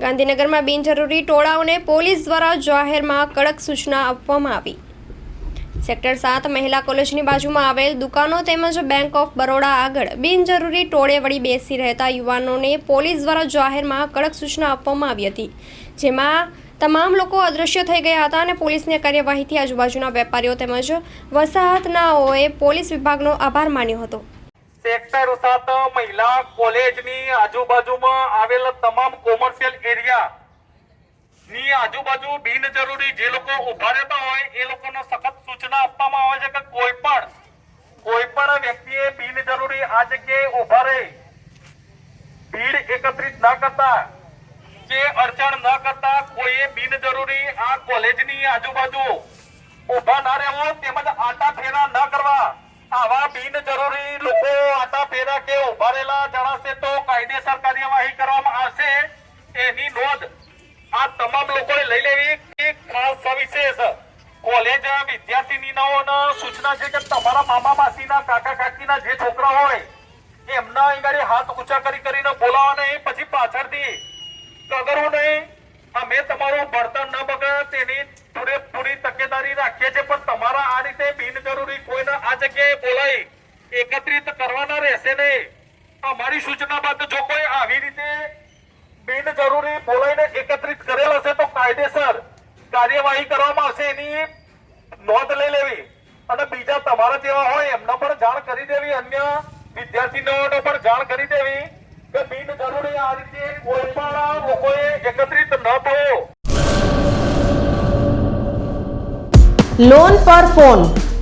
ગાંધીનગરમાં બિનજરૂરી ટોળાઓને પોલીસ દ્વારા જાહેરમાં કડક સૂચના આપવામાં આવી. સેક્ટર સાત મહિલા કોલેજની બાજુમાં આવેલ દુકાનો તેમજ બેંક ઓફ બરોડા આગળ બિનજરૂરી ટોળે વળી બેસી રહેતા યુવાનોને પોલીસ દ્વારા જાહેરમાં કડક સૂચના આપવામાં આવી હતી, જેમાં તમામ લોકો અદૃશ્ય થઈ ગયા હતા અને પોલીસની કાર્યવાહીથી આજુબાજુના વેપારીઓ તેમજ વસાહતનાઓએ પોલીસ વિભાગનો આભાર માન્યો હતો. સેક્ટર સાત મહિલા કોલેજની આજુબાજુમાં આવેલ તમામ કોમર્શિયલ એરિયા ની આજુબાજુ બિનજરૂરી જે લોકો ઊભા રહેતા હોય એ લોકોને સખત સૂચના આપવામાં આવે છે કે કોઈ પણ કોઈ પણ વ્યક્તિએ બિનજરૂરી આ જગ્યાએ ઊભા રહી. ભીડ એકત્રિત ના કરતા કે અડચણ ન કરતા કોઈએ બિનજરૂરી આ કોલેજની આજુબાજુ ઊભા ના રહેવો તેમજ આટા ફેરા કે ઉભારેલા જણાશે તો કાયદેસર કાર્યવાહી કરવામાં આવશે, એની નોંધ આ તમામ લોકોએ લઈ લેવી. ખાસ સવિશેષ, કોલેજ વિદ્યાર્થીનીઓને સૂચના છે કે તમારા મામા માસીના કાકા કાકીના જે છોકરા હોય, એમના આગળ હાથ ઊંચા કરી કરીને બોલાવવા નહીં પછી પાછળથી કગરવું નહીં. અમે તમારું ભણતર ન બગડે, તેની પૂરેપૂરી તકેદારી રાખીએ છીએ, પણ તમારા આ રીતે બિનજરૂરી કોઈને આ જગ્યાએ બોલાવી એકત્રિત કરવાના રહેશે નહીં. અમારી સૂચના બાદ જો કોઈ આવી રીતે બિનજરૂરી બોલાઈને એકત્રિત કરેલ હશે તો કાયદેસર કાર્યવાહી કરવામાં આવશે. એની નોંધ લઈ લેવી. અને બીજા તમારા જેવા હોય એમને પણ જાણ કરી દેવી. અન્ય વિદ્યાર્થીઓને પણ જાણ કરી દેવી કે બિનજરૂરી આ રીતે કોઈ પણ લોકોએ એકત્રિત ન થવું. લોન પર ફોન